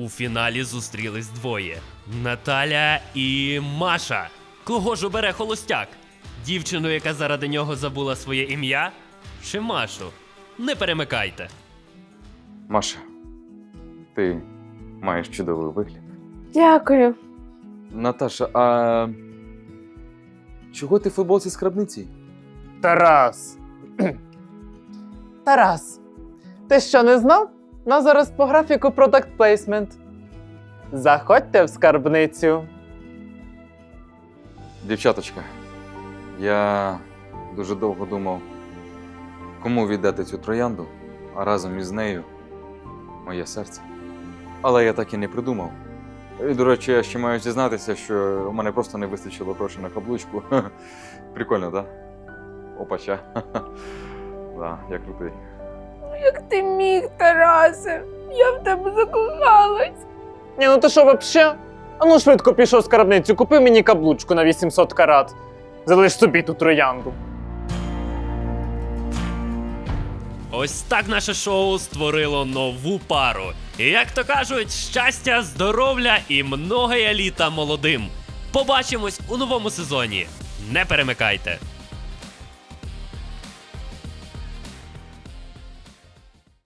У фіналі зустрілись двоє: Наталя і Маша. Кого ж обере холостяк? Дівчину, яка заради нього забула своє ім'я? Чи Машу? Не перемикайте. Маша, ти маєш чудовий вигляд. Дякую. Наташа, а чого ти в футболці з крабниці? Тарас. Тарас. Ти що не знав? Нас зараз по графіку Product Placement. Заходьте в скарбницю. Дівчаточка, я дуже довго думав, кому віддати цю троянду, а разом із нею моє серце. Але я так і не придумав. І, до речі, я ще маю зізнатися, що у мене просто не вистачило грошей на каблучку. Прикольно, так? Да? Опача. Да, я крутий. Як ти міг, Тарасе? Я в тебе закохалась. Ні, ну ти що вообще? А ну швидко пішов в скарбницю, купи мені каблучку на 800 карат. Залиш собі ту троянду. Ось так наше шоу створило нову пару. І як то кажуть, щастя, здоров'я і многоя літа молодим. Побачимось у новому сезоні. Не перемикайте.